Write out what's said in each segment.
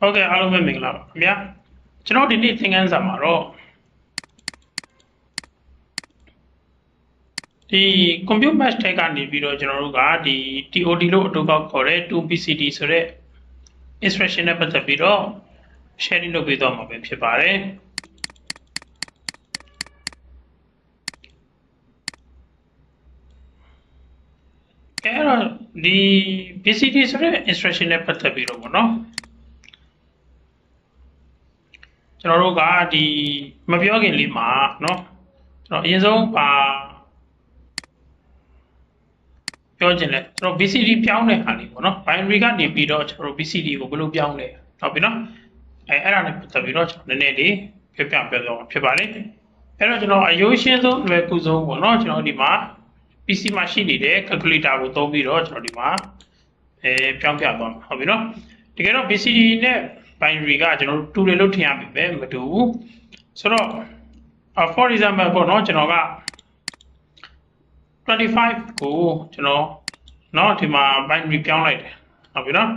ဟုတ်ကဲ့အားလုံးပဲမင်္ဂလာပါခင်ဗျာကျွန်တော်ဒီနေ့သင်ခန်းစာမှာတော့ဒီ compute mesh ထဲကနေပြီးတော့ကျွန်တော်တို့ကဒီ TOD လို့အတူကောက်ခေါ်တဲ့ 2PCD ဆိုတဲ့ instruction နဲ့ပတ်သက်ပြီးတော့ sharing လုပ်ပေးသွားမှာပဲဖြစ်ပါတယ်အဲ့တော့ဒီ PCD ဆိုတဲ့ instruction နဲ့ပတ်သက်ပြီးတော့ပေါ့နော် ကျွန်တော်တို့ကဒီမပြောခင်လေးမှာเนาะကျွန်တော်အရင်ဆုံးပါပြောချင်လဲကျွန်တော် BCD ပြောင်းတဲ့ဟာလေးပေါ့နော် binary ကနေပြီးတော့ကျွန်တော်တို့ BCD ကိုဘယ်လိုပြောင်းလဲဟုတ်ပြီနော်အဲအဲ့ဒါနဲ့ပတ်သက်ပြီးတော့ကျွန်တော်နည်းနည်းလေးပြပြပြောပြမှာဖြစ်ပါလိမ့်အဲ့တော့ကျွန်တော်အယိုးရှင်းဆုံးလွယ်ကူဆုံးပေါ့နော်ကျွန်တော်ဒီမှာ PC မှာရှိနေတဲ့ calculator ကိုသုံးပြီးတော့ကျွန်တော်ဒီမှာအဲပြောင်းပြသွားမှာဟုတ်ပြီနော်တကယ်တော့ BCD နဲ့ binary ကကျွန်တော်တို့တူတယ်လို့ထင်ရပြီပဲမတူဘူးဆိုတော့ for example ပေါ့နော်ကျွန်တော်က25ကိုကျွန်တော်เนาะဒီမှာ binary ပြောင်းလိုက်တယ်ဟုတ်ပြီနော်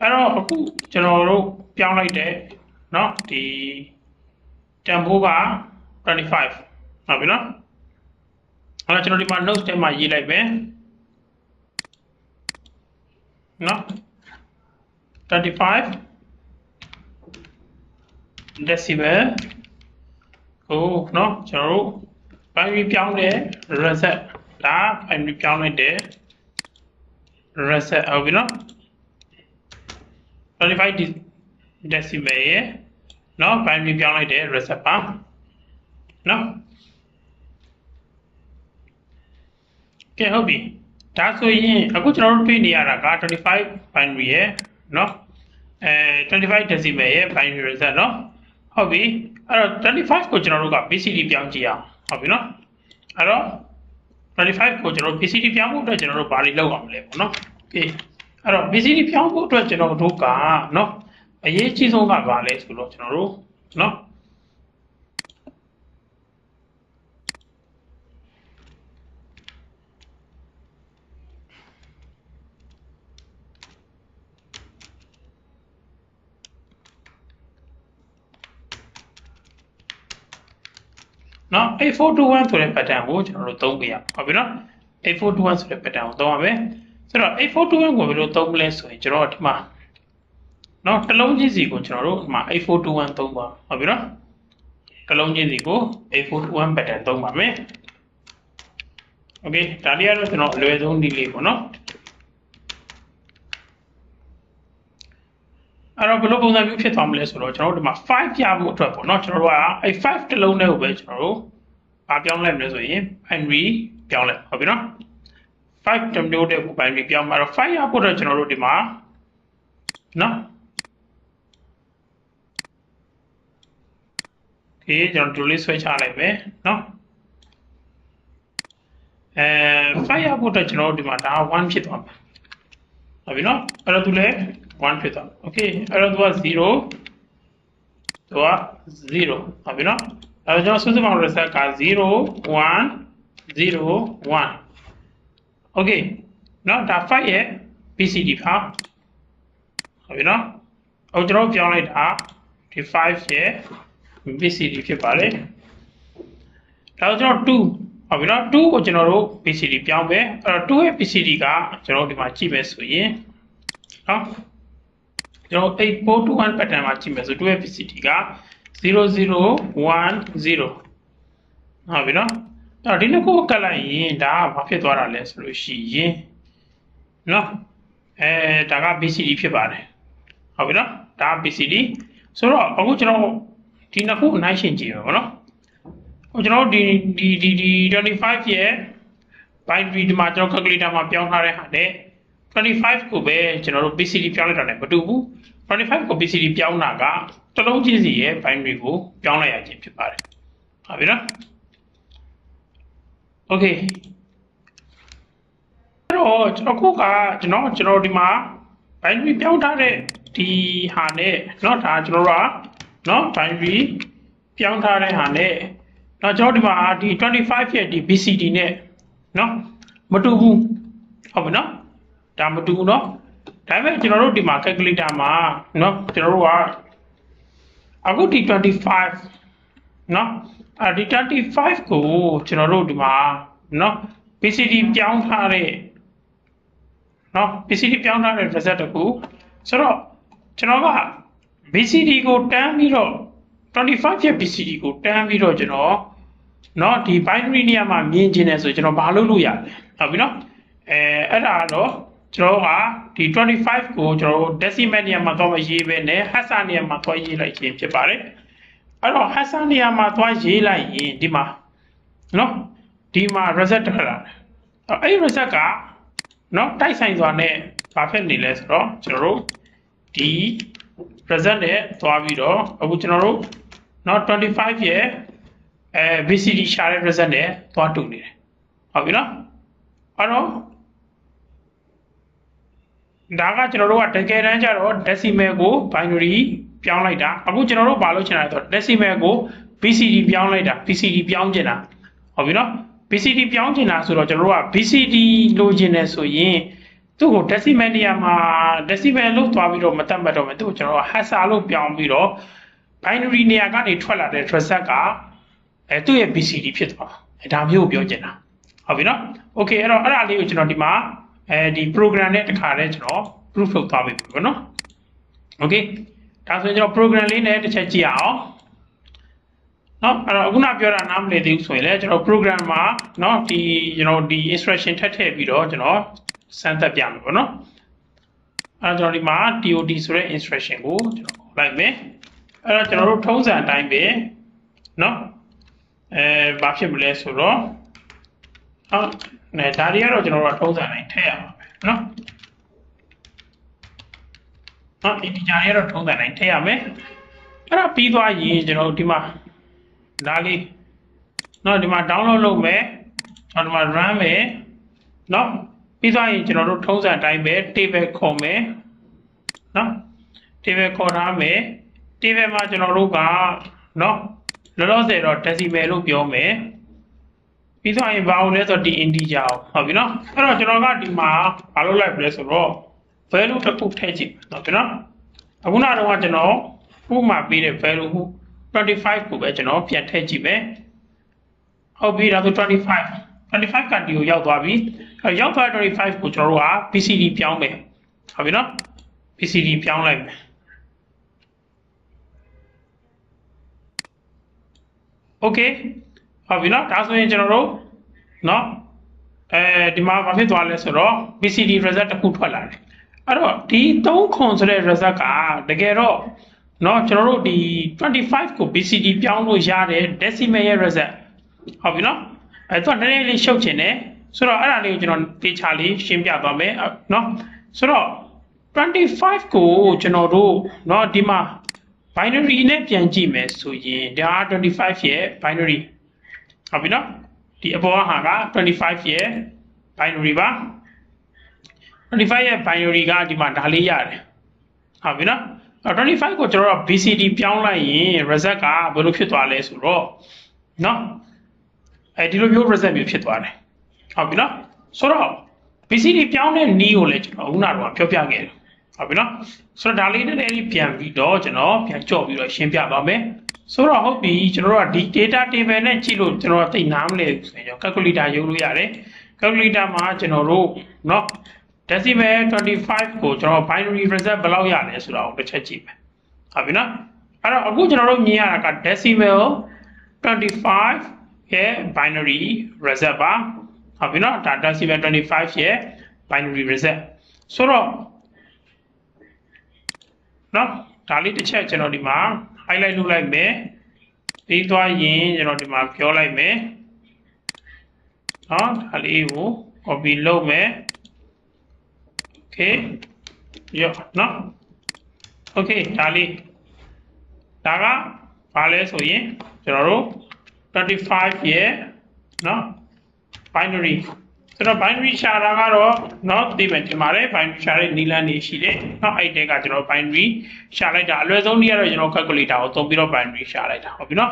အဲ့တော့အခုကျွန်တော်တို့ပြောင်းလိုက်တဲ့เนาะဒီတန်ဖိုးက25ဟုတ်ပြီနော်အဲ့တော့ကျွန်တော်ဒီမှာ notes ထဲမှာရေးလိုက်မယ်เนาะ25 decibel ကိုเนาะကျွန်တော်တို့ binary ပြောင်းတဲ့ reset ဒါ binary ပြောင်းလိုက်တဲ့ reset ဟုတ်ပြီနော်25 de- decibel ရဲ့เนาะ binary ပြောင်းလိုက်တဲ့ reset ပါเนาะကဲဟုတ်ပြီဒါဆိုရင်အခုကျွန်တော်တို့တွေ့နေရတာက25 binary ရဲ့เนาะအဲ25 decibel ရဲ့ binary reset เนาะ ဟုတ်ပြီအဲ့တော့25ကိုကျွန်တော်တို့က BCD ပြောင်းကြည့်အောင်ဟုတ်ပြီနော်အဲ့တော့25ကိုကျွန်တော် BCD ပြောင်းဖို့အတွက်ကျွန်တော်တို့ဘာတွေလုပ်အောင်လဲပေါ့နော်ကဲအဲ့တော့ BCD ပြောင်းဖို့အတွက်ကျွန်တော်တို့ကနော်အရေးကြီးဆုံးကဘာလဲဆိုတော့ကျွန်တော်တို့နော် နော် A421 ဆိုတဲ့ pattern ကိုကျွန်တော်တို့သုံးပြရဟုတ်ပြီနော် A421 ဆိုတဲ့ pattern ကိုသုံးရမယ်ဆိုတော့ A421 ကိုဘယ်လိုသုံးမလဲဆိုရင်ကျွန်တော်ဒီမှာနော်တလုံးချင်းစီကိုကျွန်တော်တို့ဒီမှာ A421 သုံးပါဟုတ်ပြီနော်တလုံးချင်းစီကို A421 pattern သုံးပါမယ် okay ဒါလေးကတော့ကျွန်တော်အလွယ်ဆုံးဒီလေးပေါ့နော် အဲ့တော့ဘယ်လိုပုံစံမျိုးဖြစ်သွားမလဲဆိုတော့ကျွန်တော်တို့ဒီမှာ5ပြဖို့အတွက်ပေါ့နော်ကျွန်တော်တို့ကအဲ5တစ်လုံးနဲ့ကိုပဲကျွန်တော်တို့ဘာပြောင်းလိုက်မလဲဆိုရင် binary ပြောင်းလိုက်ဟုတ်ပြီနော်5တမျိုးတဲ့ကို binary ပြောင်းမှာတော့5ရဖို့အတွက်ကျွန်တော်တို့ဒီမှာနော်ဒီကျွန်တော်ဒူလေးဆွဲချလိုက်မယ်နော်အဲ5ရဖို့အတွက်ကျွန်တော်တို့ဒီမှာဒါ1ဖြစ်သွားမှာဟုတ်ပြီနော်အဲ့တော့သူလည်း 1 fifth on. Okay, around was 0 to a 0. Have you not? I was just using my circle 0, 1, 0, 1. Okay, now the fire PCD power. Have you not? I'll draw down it up to 5 here. PCD ဖြစ်ပါတယ်။ဒါကြောင့်2ဟုတ်ပြီနော်2ကိုကျွန်တော်တို့ PCD ပြောင်းပဲအဲ့တော့2ရဲ့ PCD ကကျွန်တော်ဒီမှာကြည့်မယ်ဆိုရင်နော် ကျွန်တော်8421 pattern မှာကြည့်မယ်ဆို2ရဲ့ PCT က0010ဟုတ်ပြီနော်အဲ့တော့ဒီနှစ်ခုကတ်လိုက်ရင်ဒါကဘာဖြစ်သွားတာလဲဆိုလို့ရှိရင်နော်အဲဒါက BCD ဖြစ်ပါတယ်ဟုတ်ပြီနော်ဒါက BCD ဆိုတော့အခုကျွန်တော်ဒီနှစ်ခုအနိုင်ရှင်ကြည့်ရပါတော့ဟိုကျွန်တော်ဒီဒီဒီဒီ25ရဲ့ binary ဒီမှာကျွန်တော် calculator မှာပြောင်းထားတဲ့ဟာနဲ့25ကိုပဲကျွန်တော်တို့ BCD ပြောင်းလိုက်တာနဲ့မတူဘူး 25ကို BCD ပြောင်းတာကတစ်လုံးချင်းစီရဲ့ binary ကိုပြောင်းလိုက်ရခြင်းဖြစ်ပါတယ်ဟုတ်ပြီနော် Okay အဲ့တော့ကျွန်တော်ခုကကျွန်တော်ကျွန်တော်ဒီမှာ binary ပြောင်းထားတဲ့ဒီဟာနဲ့เนาะဒါကျွန်တော်တို့ကเนาะ binary ပြောင်းထားတဲ့ဟာနဲ့เนาะကျွန်တော်ဒီမှာဒီ25ရဲ့ဒီ BCD နဲ့เนาะမတူဘူးဟုတ်ပြီနော်ဒါမတူဘူးနော် ဒါပေမဲ့ကျွန်တော်တို့ဒီမှာ calculator မှာเนาะကျွန်တော်တို့ကအခုဒီ25เนาะအဲဒီ 25ကိုကျွန်တော်တို့ဒီမှာเนาะ PCD ပြောင်းထားတဲ့เนาะ PCD ပြောင်းထားတဲ့ result တခုဆိုတော့ကျွန်တော်က BCD ကိုတန်းပြီးတော့25ရဲ့ BCD ကိုတန်းပြီးတော့ကျွန်တော်เนาะဒီ binary နေရာမှာမြင်ကျင်တယ်ဆိုရင်ကျွန်တော်ဘာလုပ်လို့ရလဲဟုတ်ပြီเนาะအဲအဲ့ဒါတော့ ကျွန်တော်ကဒီ25ကိုကျွန်တော် decimal နေရာမှာသွားမရေးပဲနဲ့ hexadecimal နေရာမှာသွားရေးလိုက်ခြင်းဖြစ်ပါတယ်အဲ့တော့ hexadecimal နေရာမှာသွားရေးလိုက်ရင်ဒီမှာနော်ဒီမှာ reset ထွက်လာတယ်အဲ့ဒီ reset ကနော်တိုက်ဆိုင်စွာနဲ့ဘာဖြစ်နေလဲဆိုတော့ကျွန်တော်တို့ဒီ reset နဲ့သွားပြီးတော့အခုကျွန်တော်တို့နော်25ရဲ့အဲ VCD ရှာတဲ့ reset နဲ့သွားတူနေတယ်ဟုတ်ပြီနော်အဲ့တော့ ဒါကကျွန်တော်တို့ကတကယ်တမ်းကျတော့ decimal ကို binary ပြောင်းလိုက်တာအခုကျွန်တော်တို့ဘာလို့ချင်တာလဲဆိုတော့ decimal ကို BCD ပြောင်းလိုက်တာ BCD ပြောင်းချင်တာဟုတ်ပြီနော် BCD ပြောင်းချင်တာဆိုတော့ကျွန်တော်တို့က BCD လိုချင်တယ်ဆိုရင်သူ့ကို decimal နေရာမှာ decimal လို့သွားပြီးတော့မတတ်မှတ်တော့မယ်သူ့ကိုကျွန်တော်တို့ hexadecimal လို့ပြောင်းပြီးတော့ binary နေရာကနေထွက်လာတဲ့ traceset ကအဲသူ့ရဲ့ BCD ဖြစ်သွားတာဒါမျိုးကိုပြောချင်တာဟုတ်ပြီနော် okay အဲ့တော့အဲ့ဒါလေးကိုကျွန်တော်ဒီမှာ အဲဒီ program နဲ့တခါတည်းကျွန်တော် proof ထုတ်သွားပြီပေါ့နော် okay ဒါဆိုရင်ကျွန်တော် program လေးနဲ့တစ်ချက်ကြည့်အောင်နော်အဲ့တော့ခုနပြောတာနားမလည်သေးဘူးဆိုရင်လည်းကျွန်တော် program မှာနော်ဒီကျွန်တော်ဒီ instruction ထပ်ထည့်ပြီးတော့ကျွန်တော်စမ်းသပ်ပြမယ်ပေါ့နော်အဲ့တော့ကျွန်တော်ဒီမှာ TOD ဆိုတဲ့ instruction ကိုကျွန်တော်လိုက်မယ်အဲ့တော့ကျွန်တော်တို့ထုံးစံအတိုင်းပဲနော်အဲဘာဖြစ်မလဲဆိုတော့အော် အဲဒါတွေကတော့ကျွန်တော်တို့ကထုံးစံတိုင်းထည့်ရမှာပဲနော်နော် integer တွေကတော့ထုံးစံတိုင်းထည့်ရမယ်အဲ့တော့ပြီးသွားရင်ကျွန်တော်တို့ဒီမှာဒါလေးနော်ဒီမှာ download လုပ်မယ်နော်ဒီမှာ run မယ်နော်ပြီးသွားရင်ကျွန်တော်တို့ထုံးစံတိုင်းပဲ table ခေါ်မယ်နော် table ခေါ်ထားမယ် table မှာကျွန်တော်တို့ကနော်လောလောဆယ်တော့ decimal လို့ပြောမယ် ပြီးသွားရင်ဘာလို့လဲဆိုတော့ဒီ integer ကိုဟုတ်ပြီเนาะအဲ့တော့ကျွန်တော်ကဒီမှာဘာလို့လိုက်ပြလဲဆိုတော့ value တစ်ခုထည့်ကြည့်เนาะကျွန်တော်အခုနကတော့ကျွန်တော်ဥပမာပေးတဲ့ value ဟု25ကိုပဲကျွန်တော်ပြန်ထည့်ကြည့်မယ်ဟုတ်ပြီဒါဆို25 25ကဒီကိုရောက်သွားပြီအဲရောက်သွား25ကိုကျွန်တော်တို့က BCD ပြောင်းမယ်ဟုတ်ပြီနော် BCD ပြောင်းလိုက်မယ် Okay ဟုတ်ပြီနော်ဒါဆိုရင်ကျွန်တော်တို့နော်အဲဒီမှာဘာဖြစ်သွားလဲဆိုတော့ BCD result တစ်ခုထွက်လာတယ်အဲ့တော့ဒီ3ခွန်ဆိုတဲ့ result ကတကယ်တော့เนาะကျွန်တော်တို့ဒီ25ကို BCD ပြောင်းလို့ရတဲ့ decimal ရဲ့ result ဟုတ်ပြီเนาะအဲတော့နည်းနည်းလေးရှုပ်ချင်တယ်ဆိုတော့အဲ့ဒါလေးကိုကျွန်တော်တေချာလေးရှင်းပြသွားမယ်เนาะဆိုတော့25ကိုကျွန်တော်တို့เนาะဒီမှာ binary နဲ့ပြန်ကြည့်မယ်ဆိုရင်ဒါ25ရဲ့ binary ဟုတ်ပြီเนาะဒီအပေါ်ဟာက25ရဲ့ binary ပါ25ရဲ့ binary ကဒီမှာဒါလေးရတယ်ဟုတ်ပြီเนาะ25ကိုကျွန်တော်တို့ BCD ပြောင်းလိုက်ရင် result ကဘယ်လိုဖြစ်သွားလဲဆိုတော့เนาะအဲဒီလိုမျိုး result မျိုးဖြစ်သွားတယ်ဟုတ်ပြီเนาะဆိုတော့ BCD ပြောင်းတဲ့နည်းကိုလည်းကျွန်တော်ခုနကတော့ပြောပြခဲ့တယ်ဟုတ်ပြီเนาะဆိုတော့ဒါလေးနည်းနည်းလေးပြန်ပြီးတော့ကျွန်တော်ပြန်ကြော့ပြီးတော့ရှင်းပြပါမယ် ဆိုတော့ဟုတ်ပြီကျွန်တော်တို့ကဒီ data table နဲ့ကြည့်လို့ကျွန်တော်သိနားမလဲဆိုရင်ကျွန်တော် calculator ယူလို့ရတယ် calculator မှာကျွန်တော်တို့เนาะ decimal 25ကိုကျွန်တော် binary result ဘယ်လောက်ရလဲဆိုတာကိုတစ်ချက်ကြည့်မယ်ဟုတ်ပြီနော်အဲ့တော့အခုကျွန်တော်တို့မြင်ရတာက decimal 25ရဲ့ binary result ပါဟုတ်ပြီနော်ဒါ decimal 25ရဲ့ binary result ဆိုတော့နော်ဒါလေးတစ်ချက်ကျွန်တော်ဒီမှာ highlight လုပ်လိုက်မယ်ပြီးသွားရင်ကျွန်တော်ဒီမှာပြောလိုက်မယ်နော်ဒါလေးကို copy လုပ်မယ် okay ရောနော် okay ဒါလေးဒါကဘာလဲဆိုရင်ကျွန်တော်တို့25ရဲ့နော် binary ကျွန်တော် binary ရှာတာကတော့ not သိမယ်ထင်ပါတယ် binary ရှာတဲ့နည်းလမ်းတွေရှိတယ်နောက်အဲ့တဲကကျွန်တော် binary ရှာလိုက်တာအလွယ်ဆုံးနည်းကတော့ကျွန်တော် calculator ကိုသုံးပြီးတော့ binary ရှာလိုက်တာဟုတ်ပြီနော်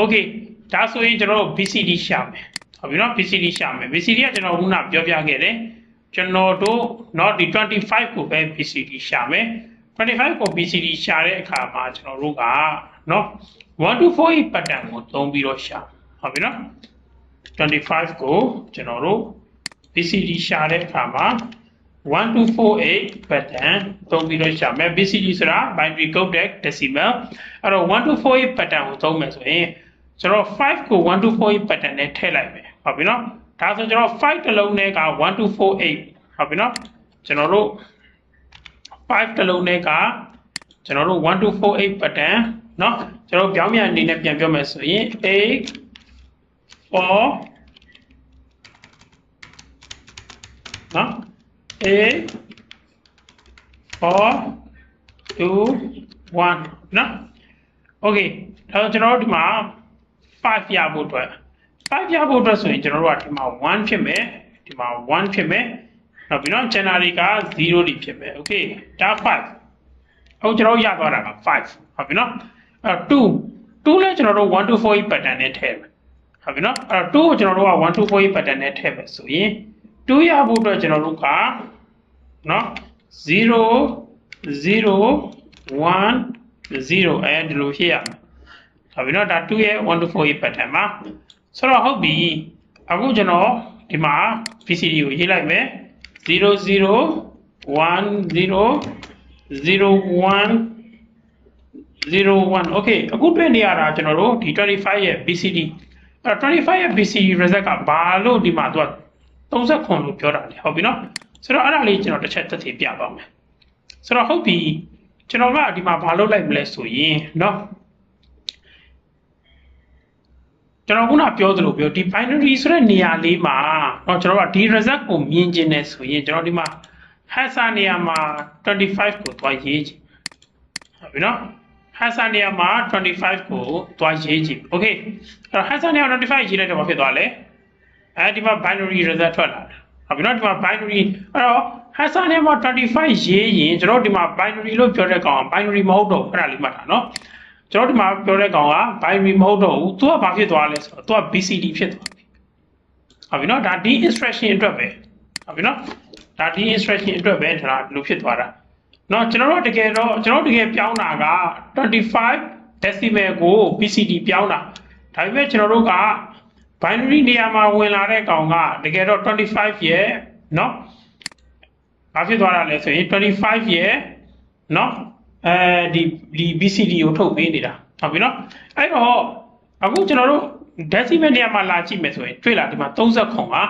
okay ဒါဆိုရင်ကျွန်တော် BCD ရှာမယ်ဟုတ်ပြီနော် BCD ရှာမယ် BCD ကကျွန်တော်ခုနပြောပြခဲ့တယ်ကျွန်တော်တို့ not ဒီ25ကိုပဲ BCD ရှာမယ်25ကို BCD ရှာတဲ့အခါမှာကျွန်တော်တို့ကနော်1 to 4 pattern ကိုသုံးပြီးတော့ရှာဟုတ်ပြီနော်25ကိုကျွန်တော်တို့ BCD ရှာတဲ့အခါမှာ1248 pattern သုံးပြီးတော့ရှာမယ် BCD ဆိုတာ binary coded decimal အဲ့တော့1248 pattern ကိုသုံးမယ်ဆိုရင်ကျွန်တော်5ကို1248 pattern နဲ့ထည့်လိုက်မယ်ဟုတ်ပြီနော်ဒါဆိုကျွန်တော်5တစ်လုံးနဲ့က1248ဟုတ်ပြီနော်ကျွန်တော်တို့5တစ်လုံးနဲ့ကကျွန်တော်တို့1248 pattern เนาะကျွန်တော်ပြောင်းပြန်အနေနဲ့ပြန်ပြောမယ်ဆိုရင်8 4 နော် A 4 2 1နော် Okay ဒါဆိုကျွန်တော်တို့ဒီမှာ5ရဖို့အတွက်5ရဖို့အတွက်ဆိုရင်ကျွန်တော်တို့ကဒီမှာ1ဖြစ်မယ်ဒီမှာ1ဖြစ်မယ်နောက်ပြီးတော့ January က0တွေဖြစ်မယ် Okay ဒါ5အခုကျွန်တော်ရသွားတာက5ဟုတ်ပြီနော်အဲ2 2လဲကျွန်တော်တို့1 to 4 pattern နဲ့ထည့်မယ်ဟုတ်ပြီနော်အဲ2ကိုကျွန်တော်တို့က1 to 4 pattern နဲ့ထည့်မယ်ဆိုရင် 2ရဖို့အတွက်ကျွန်တော်တို့ကနော်0 0 1 0အဲဒီလိုဖြစ်ရမယ်ဟုတ်ပြီနော်ဒါ2ရဲ့1 to 4ရဲ့ pattern ပါဆိုတော့ဟုတ်ပြီအခုကျွန်တော်ဒီမှာ PCD ကိုရေးလိုက်မယ်0 0 1 0 0 1 01 okay အခုတွေ့နေရတာကျွန်တော်တို့ဒီ25ရဲ့ BCD အဲ25ရဲ့ BCD result ကဘာလို့ဒီမှာသူက 39လို့ပြောတာလေဟုတ်ပြီနော်ဆိုတော့အဲ့ဒါလေးကျွန်တော်တစ်ချက်သက်သေပြပါမယ်ဆိုတော့ဟုတ်ပြီကျွန်တော်ကဒီမှာဘာလုပ်လိုက်မလဲဆိုရင်เนาะကျွန်တော်ခုနပြောသလိုပြောဒီ binary ဆိုတဲ့နေရာလေးမှာเนาะကျွန်တော်ကဒီ result ကိုမြင်ကျင်နေဆိုရင်ကျွန်တော်ဒီမှာ hash နေရာမှာ25ကိုတွားရေးကြည့်ဟုတ်ပြီเนาะ hash နေရာမှာ25ကိုတွားရေးကြည့် okay အဲ့တော့ hash နေရာ25ရေးလိုက်တော့ဘာဖြစ်သွားလဲ အဲဒီမှာ binary result ထွက်လာတယ်ဟုတ်ပြီနော်ဒီမှာ binary အဲ့တော့ hash နဲ့မှာ25ရေးရင်ကျွန်တော်ဒီမှာ binary လို့ပြောတဲ့ကောင်က binary မဟုတ်တော့ဘူးအဲ့ဒါလေးမှတ်တာနော်ကျွန်တော်ဒီမှာပြောတဲ့ကောင်က binary မဟုတ်တော့ဘူးသူကဘာဖြစ်သွားလဲဆိုတော့သူက BCD ဖြစ်သွားပြီဟုတ်ပြီနော်ဒါဒီ instruction အတွက်ပဲဟုတ်ပြီနော်ဒါဒီ instruction အတွက်ပဲဒါဒီလိုဖြစ်သွားတာနော်ကျွန်တော်တို့တကယ်တော့ကျွန်တော်တကယ်ပြောင်းတာက25 decimal ကို BCD ပြောင်းတာဒါပေမဲ့ကျွန်တော်တို့က binary နေရာမှာဝင်လာတဲ့ကောင်ကတကယ်တော့25ရဲ့เนาะဘာဖြစ်သွားတာလဲဆိုရင်25ရဲ့เนาะအဲဒီဒီ BCD ကိုထုတ်ပေးနေတာဟုတ်ပြီเนาะအဲ့တော့အခုကျွန်တော်တို့ decimal နေရာမှာလာကြည့်မယ်ဆိုရင်တွေ့လာဒီမှာ30ခွန်ပါ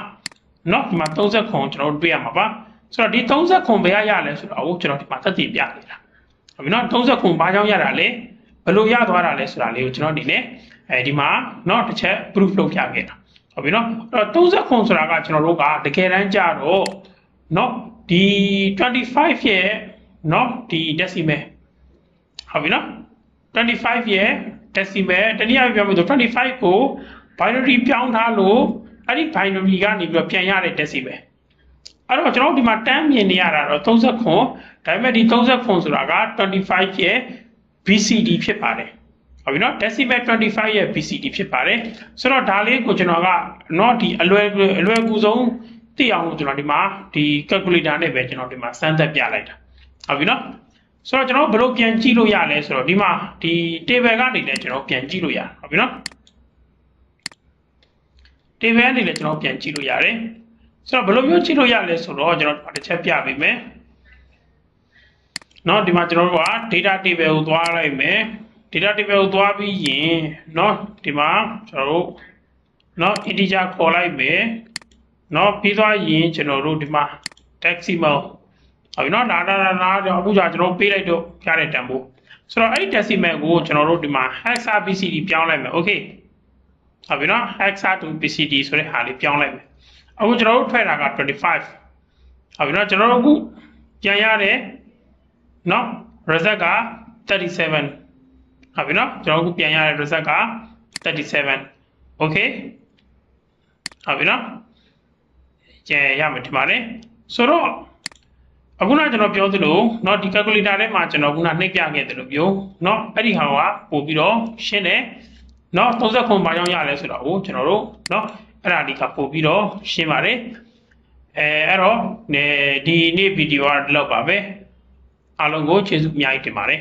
เนาะဒီမှာ30ခွန်ကျွန်တော်တို့တွေ့ရမှာပါဆိုတော့ဒီ30ခွန်ဘယ်ရရလဲဆိုတော့ကျွန်တော်ဒီမှာသက်တည်ပြနေတာဟုတ်ပြီเนาะ30ခွန်ဘာကြောင့်ရတာလဲဘယ်လိုရသွားတာလဲဆိုတာလေးကိုကျွန်တော်ဒီနေ့ အဲဒီမှာเนาะတစ်ချက် proof လုပ်ပြခဲ့တာဟုတ်ပြီเนาะအဲ့တော့30ခွန်ဆိုတာကကျွန်တော်တို့ကတကယ်တမ်းကြတော့เนาะဒီ25ရဲ့เนาะဒီ decimal ဟုတ်ပြီเนาะ25ရဲ့ decimal တနည်းအားဖြင့်ပြောမယ်ဆို25ကို binary ပြောင်းထားလို့အဲ့ဒီ binary ကနေပြီးတော့ပြန်ရတဲ့ decimal အဲ့တော့ကျွန်တော်တို့ဒီမှာတန်းမြင်နေရတာတော့30ခွန်ဒါပေမဲ့ဒီ30ခွန်ဆိုတာက25ရဲ့ BCD ဖြစ်ပါတယ် ဟုတ်ပြီနော် decimal 25ရဲ့ BCD ဖြစ်ပါတယ်ဆိုတော့ဒါလေးကိုကျွန်တော်ကเนาะဒီအလွယ်အလွယ်ကူဆုံးသိအောင်လို့ကျွန်တော်ဒီမှာဒီ calculator နဲ့ပဲကျွန်တော်ဒီမှာစမ်းသပ်ပြလိုက်တာဟုတ်ပြီနော်ဆိုတော့ကျွန်တော်ဘယ်လိုပြန်ကြည့်လို့ရလဲဆိုတော့ဒီမှာဒီ table ကနေလည်းကျွန်တော်ပြန်ကြည့်လို့ရဟုတ်ပြီနော် table ကနေလည်းကျွန်တော်ပြန်ကြည့်လို့ရတယ်ဆိုတော့ဘယ်လိုမျိုးကြည့်လို့ရလဲဆိုတော့ကျွန်တော်တစ်ချက်ပြပေးမယ်เนาะဒီမှာကျွန်တော်တို့က data table ကိုသွားလိုက်မယ် data table ကိုသွားပြီးရင်เนาะဒီမှာကျွန်တော်တို့เนาะ integer ခေါ်လိုက်မယ်เนาะပြီးသွားရင်ကျွန်တော်တို့ဒီမှာ decimal ဟုတ်ပြီเนาะဒါဒါဒါဒါအခုကြာကျွန်တော်ပေးလိုက်တော့ရတဲ့တန်ဖိုးဆိုတော့အဲ့ဒီ decimal ကိုကျွန်တော်တို့ဒီမှာ hexa bcd ပြောင်းလိုက်မယ် okay ဟုတ်ပြီเนาะ hexa to bcd ဆိုတဲ့ဟာလေးပြောင်းလိုက်မယ်အခုကျွန်တော်တို့ထွက်တာက25ဟုတ်ပြီเนาะကျွန်တော်တို့အခုပြန်ရတယ်เนาะ result က37 ဟုတ်ပြီเนาะကျွန်တော်အခုပြန်ရတဲ့ result က37 okay ဟုတ်ပြီเนาะကျန်ရမယ်ဒီမှာလေဆိုတော့အခုနကျွန်တော်ပြောသလိုเนาะဒီ calculator ထဲမှာကျွန်တော်ခုနနှိပ်ပြခဲ့တယ်လို့ပြောเนาะအဲ့ဒီဟာကပို့ပြီးတော့ရှင်းတယ်เนาะ30ခွန်ဘာကြောင့်ရလဲဆိုတော့ကျွန်တော်တို့เนาะအဲ့ဒါဒီကပို့ပြီးတော့ရှင်းပါတယ် အဲအဲ့တော့ဒီနေ့ဗီဒီယိုကဒီလောက်ပါပဲအားလုံးကိုကျေးဇူးအများကြီးတင်ပါတယ်